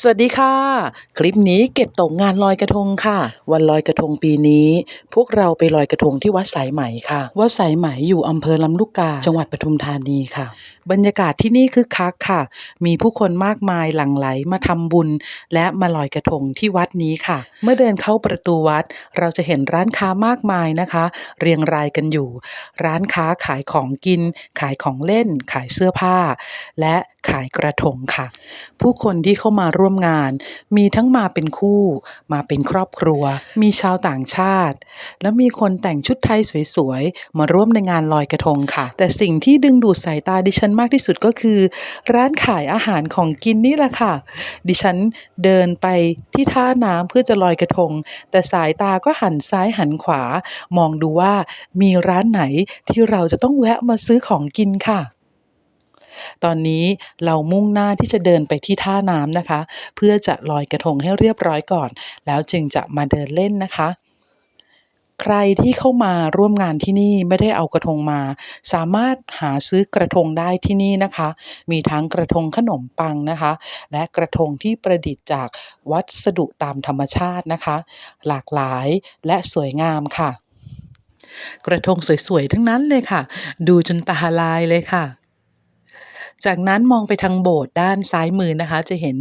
สวัสดีค่ะ คลิปนี้เก็บตกงานลอยกระทงค่ะ วันลอยกระทงปีนี้ พวกเราไปลอยกระทงที่วัดสายไหมค่ะ วัดสายไหมอยู่อำเภอลำลูกกา จังหวัดปทุมธานีค่ะ บรรยากาศที่นี่คึกคักค่ะ มีผู้คนมากมายหลั่งไหลมาทำบุญ และมาลอยกระทงที่วัดนี้ค่ะ เมื่อเดินเข้าประตูวัด เราจะเห็นร้านค้ามากมายนะคะ เรียงรายกันอยู่ ร้านค้าขายของกิน ขายของเล่น ขายเสื้อผ้า และขายกระทงค่ะ ผู้คนที่เข้ามาร่วมงาน มีทั้งมาเป็นคู่ มาเป็นครอบครัว มีชาวต่างชาติ และมีคนแต่งชุดไทยสวยๆ มาร่วมในงานลอยกระทงค่ะ แต่สิ่งที่ดึงดูดสายตาดิฉันมากที่สุดก็คือ ร้านขายอาหารของกินนี่แหละค่ะ ดิฉันเดินไปที่ท่าน้ำเพื่อจะลอยกระทง แต่สายตาก็หันซ้ายหันขวา มองดูว่ามีร้านไหนที่เราจะต้องแวะมาซื้อของกินค่ะ ตอนนี้เรามุ่งหน้าที่จะเดินไปที่ท่าน้ำนะคะ เพื่อจะลอยกระทงให้เรียบร้อยก่อน แล้วจึงจะมาเดินเล่นนะคะ ใครที่เข้ามาร่วมงานที่นี่ไม่ได้เอากระทงมา สามารถหาซื้อกระทงได้ที่นี่นะคะ มีทั้งกระทงขนมปังนะคะ และกระทงที่ประดิษฐ์จากวัสดุตามธรรมชาตินะคะ หลากหลายและสวยงามค่ะกระทงสวยๆ ทั้งนั้นเลยค่ะ ดูจนตาลายเลยค่ะ จากนั้นมองไปทางโบสถ์ด้านซ้ายมือนะคะ จะเห็น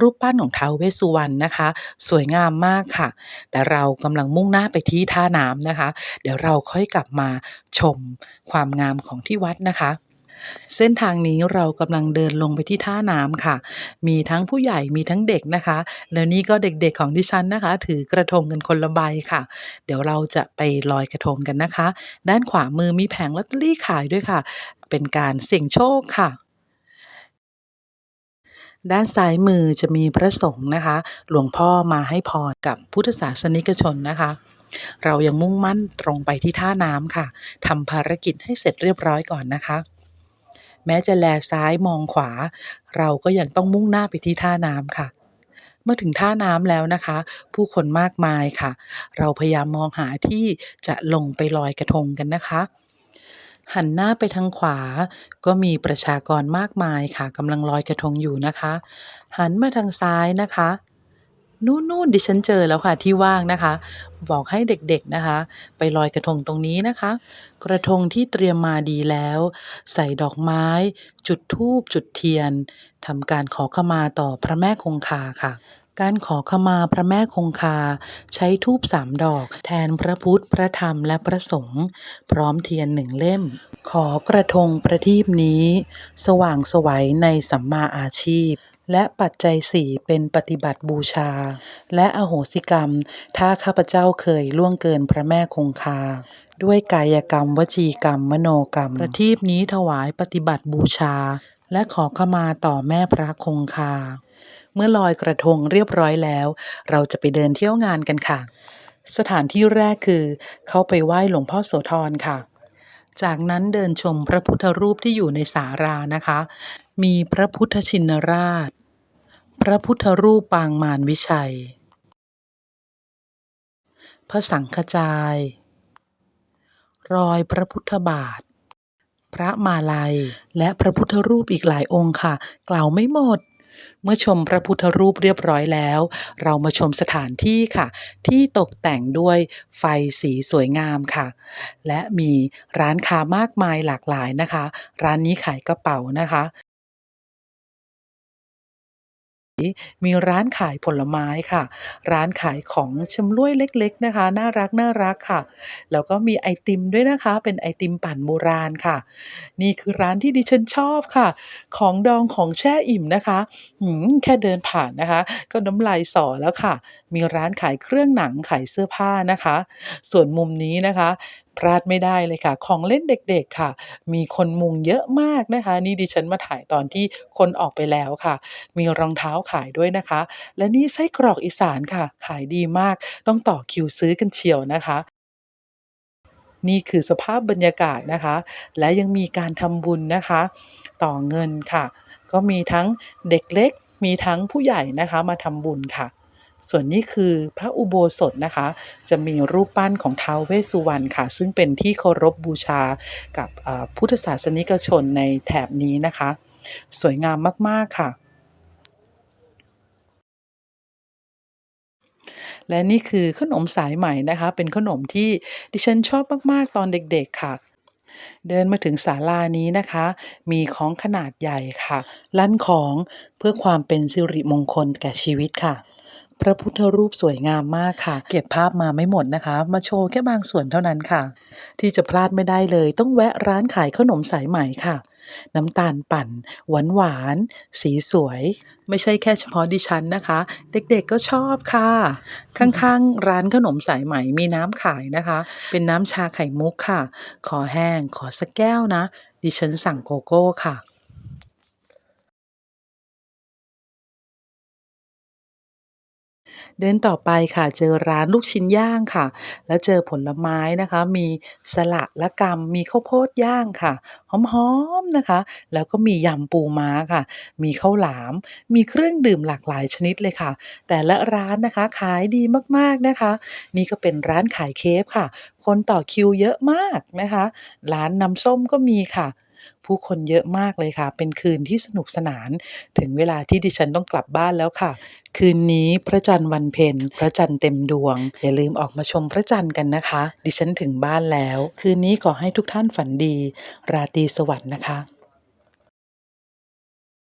รูปปั้นของท้าวเวสสุวรรณนะคะ สวยงามมากค่ะ แต่เรากำลังมุ่งหน้าไปที่ท่าน้ำนะคะ เดี๋ยวเราค่อยกลับมาชมความงามของที่วัดนะคะเส้นทางนี้เรากำลังเดินลงไปที่ท่าน้ำค่ะ มีทั้งผู้ใหญ่มีทั้งเด็กนะคะ แล้วนี่ก็เด็กๆของดิฉันนะคะ ถือกระทงกันคนละใบค่ะ เดี๋ยวเราจะไปลอยกระทงกันนะคะ ด้านขวามือมีแผงลอตเตอรี่ขายด้วยค่ะ เป็นการเสี่ยงโชคค่ะ ด้านซ้ายมือจะมีพระสงฆ์นะคะ หลวงพ่อมาให้พรกับพุทธศาสนิกชนนะคะ เรายังมุ่งมั่นตรงไปที่ท่าน้ำค่ะทำภารกิจให้เสร็จเรียบร้อยก่อนนะคะ แม้จะแลซ้ายมองขวา เราก็ยังต้องมุ่งหน้าไปที่ท่าน้ำค่ะ เมื่อถึงท่าน้ำแล้วนะคะ ผู้คนมากมายค่ะ เราพยายามมองหาที่จะลงไปลอยกระทงกันนะคะ หันหน้าไปทางขวา ก็มีประชากรมากมายค่ะกำลังลอยกระทงอยู่นะคะ หันมาทางซ้ายนะคะนู่นนู่นดิฉันเจอแล้วค่ะที่ว่างนะคะ บอกให้เด็กๆนะคะ ไปลอยกระทงตรงนี้นะคะ กระทงที่เตรียมมาดีแล้ว ใส่ดอกไม้ จุดธูปจุดเทียนทำการขอขมาต่อพระแม่คงคาค่ะ การขอขมาพระแม่คงคา ใช้ธูปสามดอก แทนพระพุทธ พระธรรมและพระสงฆ์พร้อมเทียนหนึ่งเล่ม ขอกระทงประทีปนี้ สว่างสวัยในสัมมาอาชีพ และปัจจัยสี่เป็นปฏิบัติบูชา และอโหสิกรรม ถ้าข้าพเจ้าเคยล่วงเกินพระแม่คงคาด้วยกายกรรม วจีกรรม มโนกรรม ประทีปนี้ถวายปฏิบัติบูชา และขอขมาต่อแม่พระคงคา เมื่อลอยกระทงเรียบร้อยแล้ว เราจะไปเดินเที่ยวงานกันค่ะ สถานที่แรกคือ เข้าไปไหว้หลวงพ่อโสธรค่ะ จากนั้นเดินชมพระพุทธรูปที่อยู่ในสารานะคะ มีพระพุทธชินราช พระพุทธรูปปางมารวิชัย พระสังฆจาย รอยพระพุทธบาท พระมาลัย และพระพุทธรูปอีกหลายองค์ค่ะ กล่าวไม่หมด เมื่อชมพระพุทธรูปเรียบร้อยแล้ว เรามาชมสถานที่ค่ะ ที่ตกแต่งด้วยไฟสีสวยงามค่ะ และมีร้านค้ามากมายหลากหลายนะคะ ร้านนี้ขายกระเป๋านะคะ มีร้านขายผลไม้ค่ะ ร้านขายของชำร่วยเล็กๆนะคะ น่ารักน่ารักค่ะ แล้วก็มีไอติมด้วยนะคะ เป็นไอติมปั่นโบราณค่ะ นี่คือร้านที่ดิฉันชอบค่ะ ของดองของแช่อิ่มนะคะหืมแค่เดินผ่านนะคะ ก็น้ำลายสอแล้วค่ะ มีร้านขายเครื่องหนังขายเสื้อผ้านะคะ ส่วนมุมนี้นะคะ พลาดไม่ได้เลยค่ะ ของเล่นเด็กๆค่ะ มีคนมุงเยอะมากนะคะ นี่ดิฉันมาถ่ายตอนที่คนออกไปแล้วค่ะ มีรองเท้าขายด้วยนะคะ และนี่ไส้กรอกอีสานค่ะ ขายดีมาก ต้องต่อคิวซื้อกันเชียวนะคะนี่คือสภาพบรรยากาศนะคะ และยังมีการทำบุญนะคะ ต่อเงินค่ะ ก็มีทั้งเด็กเล็ก มีทั้งผู้ใหญ่นะคะมาทำบุญค่ะ ส่วนนี้คือพระอุโบสถนะคะ จะมีรูปปั้นของท้าวเวสสุวรรณค่ะ ซึ่งเป็นที่เคารพบูชากับพุทธศาสนิกชนในแถบนี้นะคะ สวยงามมาก ๆ ค่ะ และนี่คือขนมสายไหมนะคะ เป็นขนมที่ดิฉันชอบมาก ๆ ตอนเด็ก ๆ ค่ะเดินมาถึงศาลานี้นะคะ มีของขนาดใหญ่ค่ะ ลั่นของเพื่อความเป็นสิริมงคลแก่ชีวิตค่ะ พระพุทธรูปสวยงามมากค่ะ เก็บภาพมาไม่หมดนะคะ มาโชว์แค่บางส่วนเท่านั้นค่ะ ที่จะพลาดไม่ได้เลย ต้องแวะร้านขายขนมสายไหมค่ะ น้ำตาลปั่น หวานหวาน สีสวย ไม่ใช่แค่เฉพาะดิฉันนะคะ เด็กๆก็ชอบค่ะ ข้างๆ ร้านขนมสายไหมมีน้ำขายนะคะ เป็นน้ำชาไข่มุกค่ะ ขอแห้งขอสักแก้วนะ ดิฉันสั่งโกโก้ค่ะ เดินต่อไปค่ะเจอร้านลูกชิ้นย่างค่ะ แล้วเจอผลไม้นะคะ มีสละและกำมีข้าวโพดย่างค่ะหอมๆนะคะ แล้วก็มียำปูม้าค่ะ มีข้าวหลาม มีเครื่องดื่มหลากหลายชนิดเลยค่ะ แต่ละร้านนะคะขายดีมากๆนะคะ นี่ก็เป็นร้านขายเคฟค่ะ คนต่อคิวเยอะมากนะคะ ร้านน้ำส้มก็มีค่ะ ผู้คนเยอะมากเลยค่ะ เป็นคืนที่สนุกสนาน ถึงเวลาที่ดิฉันต้องกลับบ้านแล้วค่ะ คืนนี้พระจันทร์วันเพ็ญพระจันทร์เต็มดวง อย่าลืมออกมาชมพระจันทร์กันนะคะ ดิฉันถึงบ้านแล้ว คืนนี้ขอให้ทุกท่านฝันดี ราตรีสวัสดิ์นะคะ